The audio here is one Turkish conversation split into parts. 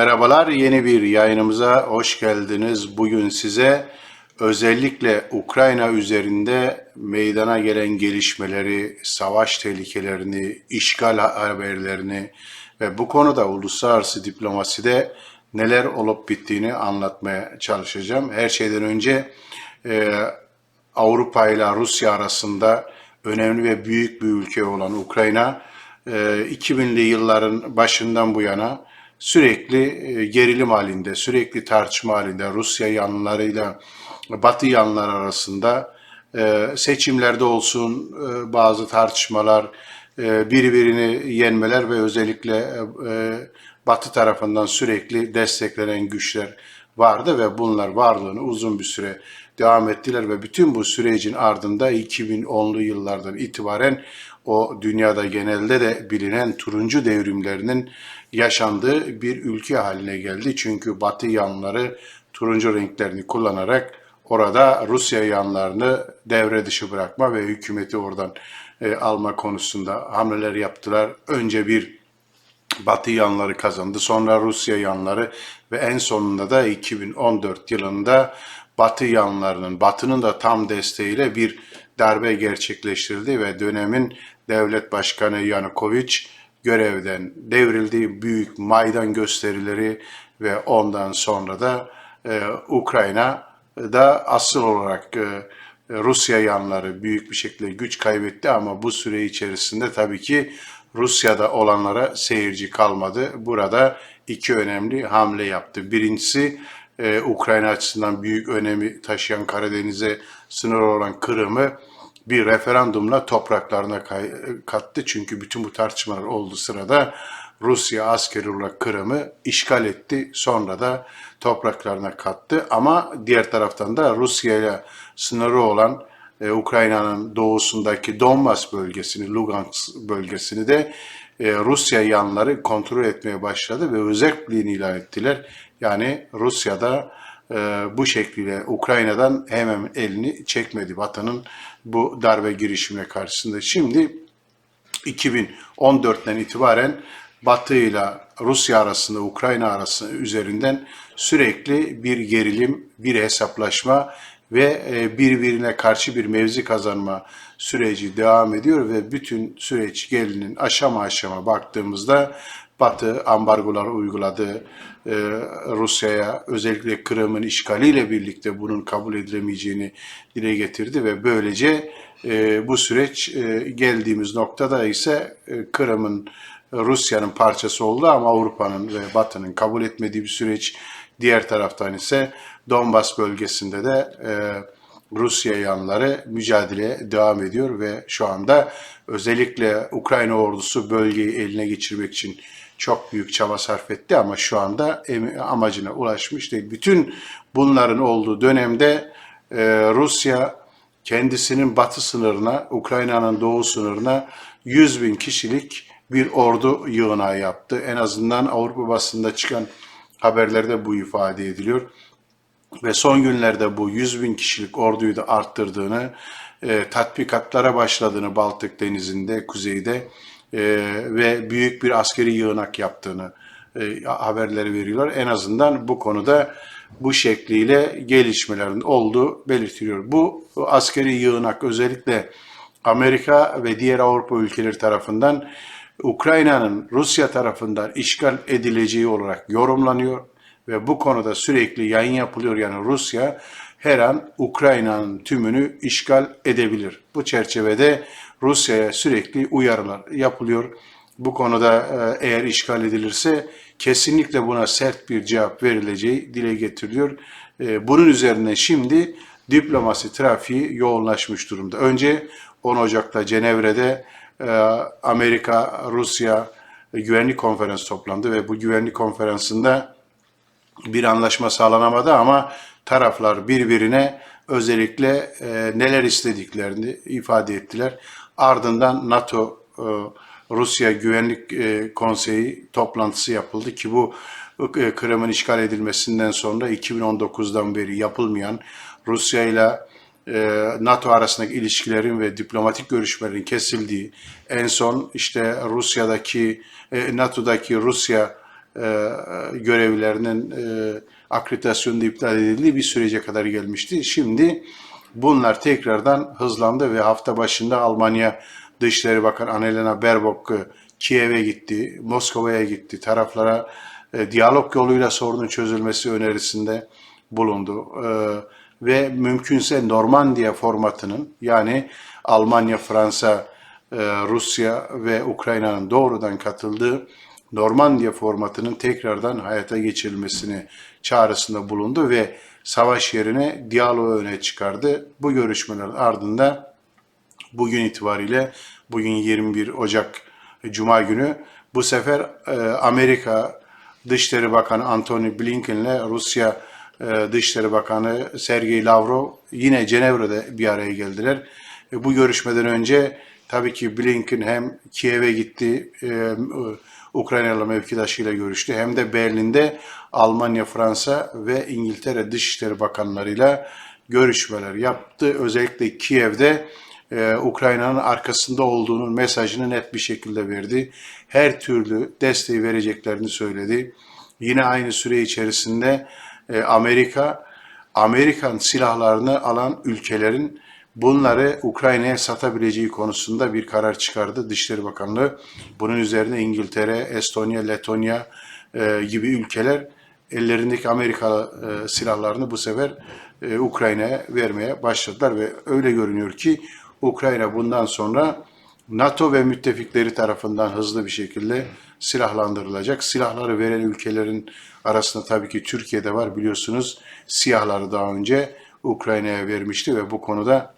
Merhabalar, yeni bir yayınımıza hoş geldiniz. Bugün size özellikle Ukrayna üzerinde meydana gelen gelişmeleri, savaş tehlikelerini, işgal haberlerini ve bu konuda uluslararası diplomaside neler olup bittiğini anlatmaya çalışacağım. Her şeyden önce e, Avrupa ile Rusya arasında önemli ve büyük bir ülke olan Ukrayna, e, 2000'li yılların başından bu yana sürekli e, gerilim halinde, sürekli tartışma halinde Rusya yanlılarıyla Batı yanlılar arasında e, seçimlerde olsun e, bazı tartışmalar, birbirini yenmeler ve özellikle Batı tarafından sürekli desteklenen güçler vardı ve bunlar varlığını uzun bir süre devam ettiler ve bütün bu sürecin ardında 2010'lu yıllardan itibaren o dünyada genelde de bilinen turuncu devrimlerinin yaşandığı bir ülke haline geldi. Çünkü Batı yanları turuncu renklerini kullanarak orada Rusya yanlarını devre dışı bırakma ve hükümeti oradan e, alma konusunda hamleler yaptılar. Önce bir Batı yanları kazandı. Sonra Rusya yanları ve en sonunda da 2014 yılında Batı yanlarının, Batı'nın da tam desteğiyle bir darbe gerçekleştirildi ve dönemin devlet başkanı Yanukovych görevden devrildi. Büyük maydan gösterileri ve ondan sonra da e, Ukrayna da asıl olarak e, Rusya yanları büyük bir şekilde güç kaybetti ama bu süre içerisinde tabii ki Rusya'da olanlara seyirci kalmadı. Burada iki önemli hamle yaptı. Birincisi e, Ukrayna açısından büyük önemi taşıyan Karadeniz'e sınır olan Kırım'ı bir referandumla topraklarına kattı. Çünkü bütün bu tartışmalar olduğu sırada Rusya askeri olarak Kırım'ı işgal etti. Sonra da topraklarına kattı. Ama diğer taraftan da Rusya ile sınırı olan e, Ukrayna'nın doğusundaki Donbas bölgesini, Lugansk bölgesini de e, Rusya yanları kontrol etmeye başladı ve özelliğini ilan ettiler. Yani Rusya'da e, bu şekliyle Ukrayna'dan hemen elini çekmedi Batı'nın bu darbe girişimine karşısında. Şimdi 2014'ten itibaren Batı ile Rusya arasında, Ukrayna arasında üzerinden sürekli bir gerilim, bir hesaplaşma ve e, birbirine karşı bir mevzi kazanma süreci devam ediyor ve bütün süreç gelinin aşama aşama baktığımızda Batı ambargolar uyguladı. Ee, Rusya'ya özellikle Kırım'ın işgaliyle birlikte bunun kabul edilemeyeceğini dile getirdi ve böylece e, bu süreç e, geldiğimiz noktada ise e, Kırım'ın Rusya'nın parçası oldu ama Avrupa'nın ve Batı'nın kabul etmediği bir süreç. Diğer taraftan ise Donbas bölgesinde de e, Rusya yanları mücadeleye devam ediyor ve şu anda özellikle Ukrayna ordusu bölgeyi eline geçirmek için çok büyük çaba sarf etti ama şu anda amacına ulaşmış değil. Bütün bunların olduğu dönemde e, Rusya kendisinin batı sınırına, Ukrayna'nın doğu sınırına 100 bin kişilik bir ordu yığınağı yaptı. En azından Avrupa basında çıkan haberlerde bu ifade ediliyor ve son günlerde bu 100 bin kişilik orduyu da arttırdığını, e, tatbikatlara başladığını Baltık Denizi'nde, kuzeyde e, ve büyük bir askeri yığınak yaptığını e, haberleri veriyorlar. En azından bu konuda bu şekliyle gelişmelerin olduğu belirtiliyor. Bu askeri yığınak özellikle Amerika ve diğer Avrupa ülkeleri tarafından Ukrayna'nın Rusya tarafından işgal edileceği olarak yorumlanıyor ve bu konuda sürekli yayın yapılıyor. Yani Rusya her an Ukrayna'nın tümünü işgal edebilir. Bu çerçevede Rusya'ya sürekli uyarılar yapılıyor. Bu konuda e, eğer işgal edilirse kesinlikle buna sert bir cevap verileceği dile getiriliyor. E, Bunun üzerine şimdi diplomasi trafiği yoğunlaşmış durumda. Önce 10 Ocak'ta Cenevre'de e, Amerika, Rusya güvenlik konferansı toplandı ve bu güvenlik konferansında bir anlaşma sağlanamadı ama taraflar birbirine özellikle e, neler istediklerini ifade ettiler. Ardından NATO e, Rusya Güvenlik e, Konseyi toplantısı yapıldı ki bu e, Kırım'ın işgal edilmesinden sonra 2019'dan beri yapılmayan Rusya ile e, NATO arasındaki ilişkilerin ve diplomatik görüşmelerin kesildiği, en son işte Rusya'daki, e, NATO'daki Rusya e, görevlerinin e, akreditasyonu da iptal edildiği bir sürece kadar gelmişti. Şimdi bunlar tekrardan hızlandı ve hafta başında Almanya Dışişleri Bakanı Annalena Baerbock e, Kiev'e gitti, Moskova'ya gitti, taraflara e, diyalog yoluyla sorunun çözülmesi önerisinde bulundu. E, ve mümkünse Normandiya formatının yani Almanya, Fransa, e, Rusya ve Ukrayna'nın doğrudan katıldığı Normandiya formatının tekrardan hayata geçirilmesini çağrısında bulundu ve savaş yerine diyaloğu öne çıkardı. Bu görüşmelerin ardında bugün itibariyle bugün 21 Ocak Cuma günü bu sefer e, Amerika Dışişleri Bakanı Antony Blinken'le Rusya e, Dışişleri Bakanı Sergey Lavrov yine Cenevre'de bir araya geldiler. E, bu görüşmeden önce tabii ki Blinken hem Kiev'e gitti, e, Ukraynalı mevkidaşıyla görüştü hem de Berlin'de Almanya, Fransa ve İngiltere Dışişleri Bakanlarıyla görüşmeler yaptı. Özellikle Kiev'de e, Ukrayna'nın arkasında olduğunun mesajını net bir şekilde verdi. Her türlü desteği vereceklerini söyledi. Yine aynı süre içerisinde Amerika, Amerikan silahlarını alan ülkelerin bunları Ukrayna'ya satabileceği konusunda bir karar çıkardı Dışişleri Bakanlığı. Bunun üzerine İngiltere, Estonya, Letonya e, gibi ülkeler ellerindeki Amerika e, silahlarını bu sefer e, Ukrayna'ya vermeye başladılar ve öyle görünüyor ki Ukrayna bundan sonra NATO ve müttefikleri tarafından hızlı bir şekilde silahlandırılacak. Silahları veren ülkelerin arasında tabii ki Türkiye'de var biliyorsunuz. Siyahları daha önce Ukrayna'ya vermişti ve bu konuda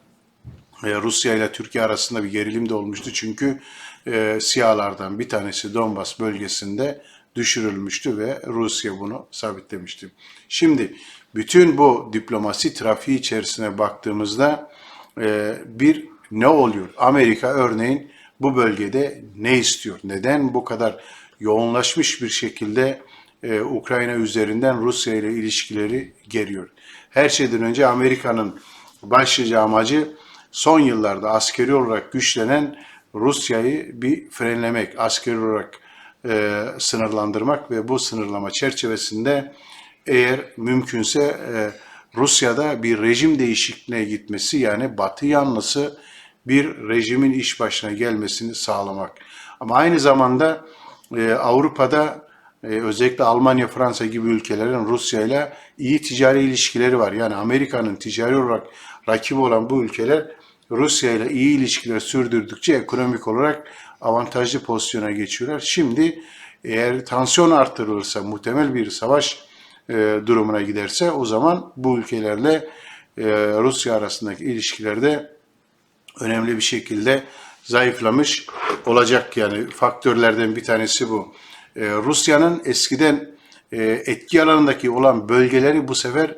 e, Rusya ile Türkiye arasında bir gerilim de olmuştu. Çünkü e, siyahlardan bir tanesi Donbas bölgesinde düşürülmüştü ve Rusya bunu sabitlemişti. Şimdi bütün bu diplomasi trafiği içerisine baktığımızda e, bir ne oluyor? Amerika örneğin bu bölgede ne istiyor? Neden bu kadar yoğunlaşmış bir şekilde e, Ukrayna üzerinden Rusya ile ilişkileri geriyor? Her şeyden önce Amerika'nın başlıca amacı son yıllarda askeri olarak güçlenen Rusya'yı bir frenlemek, askeri olarak e, sınırlandırmak ve bu sınırlama çerçevesinde eğer mümkünse e, Rusya'da bir rejim değişikliğine gitmesi yani Batı yanlısı bir rejimin iş başına gelmesini sağlamak. Ama aynı zamanda e, Avrupa'da e, özellikle Almanya, Fransa gibi ülkelerin Rusya ile iyi ticari ilişkileri var. Yani Amerika'nın ticari olarak rakibi olan bu ülkeler Rusya ile iyi ilişkiler sürdürdükçe ekonomik olarak avantajlı pozisyona geçiyorlar. Şimdi eğer tansiyon artırılırsa, muhtemel bir savaş e, durumuna giderse o zaman bu ülkelerle e, Rusya arasındaki ilişkilerde önemli bir şekilde zayıflamış olacak yani faktörlerden bir tanesi bu. Ee, Rusya'nın eskiden e, etki alanındaki olan bölgeleri bu sefer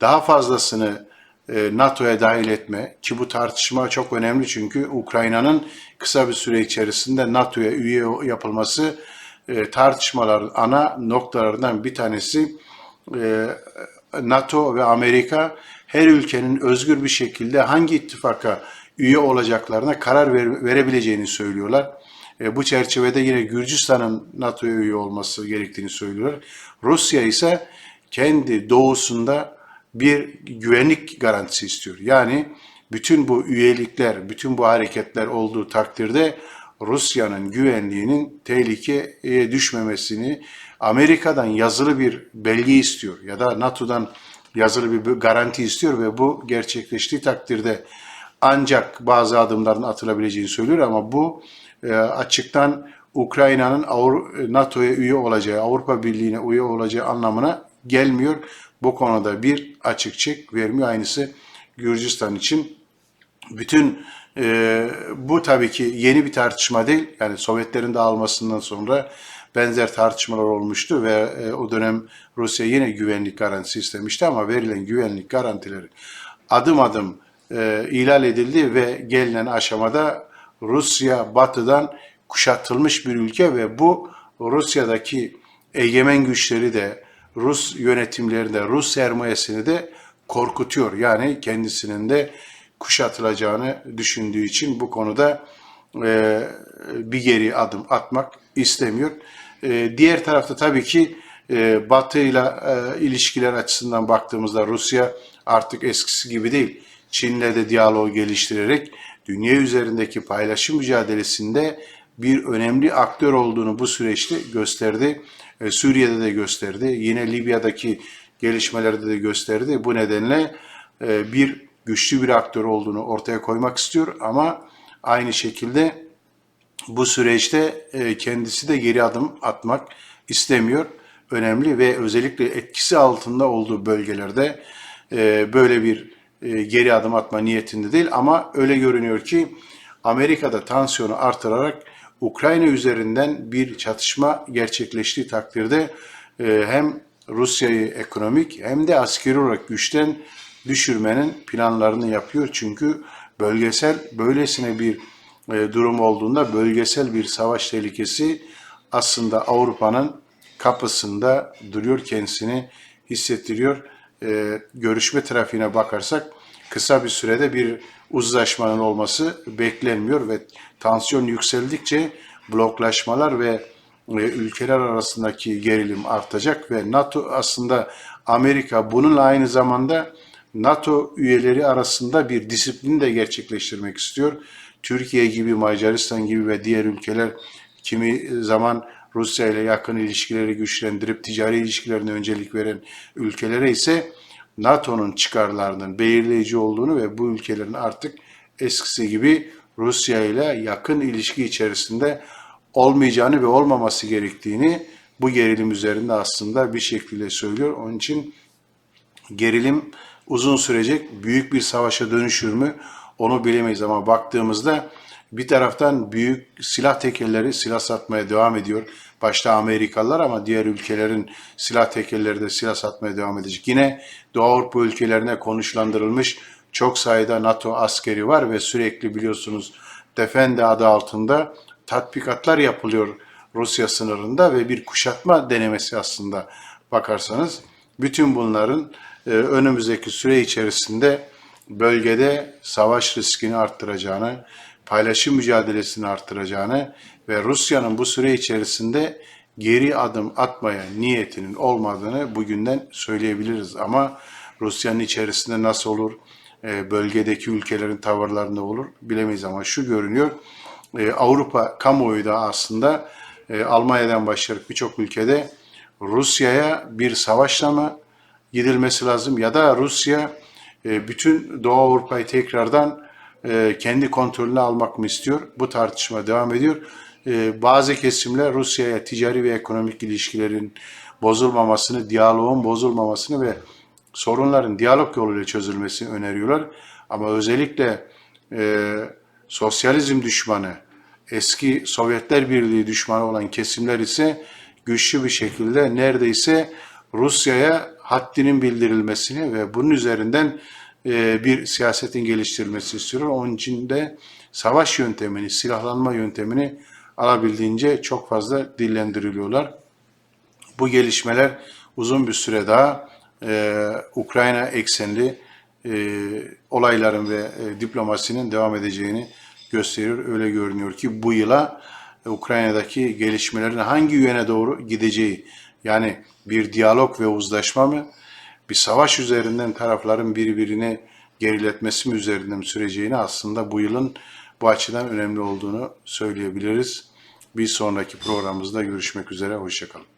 daha fazlasını e, NATO'ya dahil etme ki bu tartışma çok önemli çünkü Ukrayna'nın kısa bir süre içerisinde NATO'ya üye yapılması e, tartışmaların ana noktalarından bir tanesi NATO ve Amerika her ülkenin özgür bir şekilde hangi ittifaka üye olacaklarına karar ver, verebileceğini söylüyorlar. E, bu çerçevede yine Gürcistan'ın NATO'ya üye olması gerektiğini söylüyorlar. Rusya ise kendi doğusunda bir güvenlik garantisi istiyor. Yani bütün bu üyelikler, bütün bu hareketler olduğu takdirde Rusya'nın güvenliğinin tehlikeye düşmemesini Amerika'dan yazılı bir belge istiyor ya da NATO'dan yazılı bir garanti istiyor ve bu gerçekleştiği takdirde ancak bazı adımların atılabileceğini söylüyor ama bu e, açıktan Ukrayna'nın NATO'ya üye olacağı, Avrupa Birliği'ne üye olacağı anlamına gelmiyor. Bu konuda bir açık çek vermiyor. Aynısı Gürcistan için. Bütün e, bu tabii ki yeni bir tartışma değil. Yani Sovyetlerin dağılmasından sonra benzer tartışmalar olmuştu ve e, o dönem Rusya yine güvenlik garantisi istemişti ama verilen güvenlik garantileri adım adım e, ihlal edildi ve gelinen aşamada Rusya batıdan kuşatılmış bir ülke ve bu Rusya'daki egemen güçleri de Rus yönetimleri de Rus sermayesini de korkutuyor. Yani kendisinin de kuşatılacağını düşündüğü için bu konuda e, bir geri adım atmak istemiyor. E, diğer tarafta tabii ki e, Batı ile ilişkiler açısından baktığımızda Rusya artık eskisi gibi değil. Çin'le de diyaloğu geliştirerek dünya üzerindeki paylaşım mücadelesinde bir önemli aktör olduğunu bu süreçte gösterdi. E, Suriye'de de gösterdi. Yine Libya'daki gelişmelerde de gösterdi. Bu nedenle e, bir güçlü bir aktör olduğunu ortaya koymak istiyor ama aynı şekilde bu süreçte e, kendisi de geri adım atmak istemiyor. Önemli ve özellikle etkisi altında olduğu bölgelerde e, böyle bir e, geri adım atma niyetinde değil ama öyle görünüyor ki Amerika'da tansiyonu artırarak Ukrayna üzerinden bir çatışma gerçekleştiği takdirde e, hem Rusya'yı ekonomik hem de askeri olarak güçten düşürmenin planlarını yapıyor. Çünkü bölgesel böylesine bir e, durum olduğunda bölgesel bir savaş tehlikesi aslında Avrupa'nın kapısında duruyor kendisini hissettiriyor. E, görüşme trafiğine bakarsak kısa bir sürede bir uzlaşmanın olması beklenmiyor ve tansiyon yükseldikçe bloklaşmalar ve e, ülkeler arasındaki gerilim artacak ve NATO aslında Amerika bununla aynı zamanda NATO üyeleri arasında bir disiplin de gerçekleştirmek istiyor. Türkiye gibi, Macaristan gibi ve diğer ülkeler kimi zaman Rusya ile yakın ilişkileri güçlendirip ticari ilişkilerine öncelik veren ülkelere ise NATO'nun çıkarlarının belirleyici olduğunu ve bu ülkelerin artık eskisi gibi Rusya ile yakın ilişki içerisinde olmayacağını ve olmaması gerektiğini bu gerilim üzerinde aslında bir şekilde söylüyor. Onun için gerilim uzun sürecek, büyük bir savaşa dönüşür mü onu bilemeyiz ama baktığımızda bir taraftan büyük silah tekelleri silah satmaya devam ediyor. Başta Amerikalılar ama diğer ülkelerin silah tekelleri de silah satmaya devam edecek. Yine Doğu Avrupa ülkelerine konuşlandırılmış çok sayıda NATO askeri var ve sürekli biliyorsunuz Defende adı altında tatbikatlar yapılıyor Rusya sınırında ve bir kuşatma denemesi aslında bakarsanız. Bütün bunların e, önümüzdeki süre içerisinde bölgede savaş riskini arttıracağını, paylaşım mücadelesini arttıracağını ve Rusya'nın bu süre içerisinde geri adım atmaya niyetinin olmadığını bugünden söyleyebiliriz. Ama Rusya'nın içerisinde nasıl olur, e, bölgedeki ülkelerin tavırlarında olur bilemeyiz ama şu görünüyor. e, Avrupa kamuoyu da aslında e, Almanya'dan başlayarak birçok ülkede Rusya'ya bir savaşla mı gidilmesi lazım ya da Rusya bütün Doğu Avrupa'yı tekrardan e, kendi kontrolüne almak mı istiyor? Bu tartışma devam ediyor. E, bazı kesimler Rusya'ya ticari ve ekonomik ilişkilerin bozulmamasını, diyaloğun bozulmamasını ve sorunların diyalog yoluyla çözülmesini öneriyorlar. Ama özellikle e, sosyalizm düşmanı, eski Sovyetler Birliği düşmanı olan kesimler ise güçlü bir şekilde neredeyse Rusya'ya haddinin bildirilmesini ve bunun üzerinden e, bir siyasetin geliştirilmesi istiyorlar. Onun için de savaş yöntemini, silahlanma yöntemini alabildiğince çok fazla dillendiriliyorlar. Bu gelişmeler uzun bir süre daha e, Ukrayna eksenli e, olayların ve e, diplomasinin devam edeceğini gösteriyor. Öyle görünüyor ki bu yıla Ukrayna'daki gelişmelerin hangi yöne doğru gideceği yani bir diyalog ve uzlaşma mı bir savaş üzerinden tarafların birbirini geriletmesi üzerinden süreceğini aslında bu yılın bu açıdan önemli olduğunu söyleyebiliriz. Bir sonraki programımızda görüşmek üzere, hoşçakalın.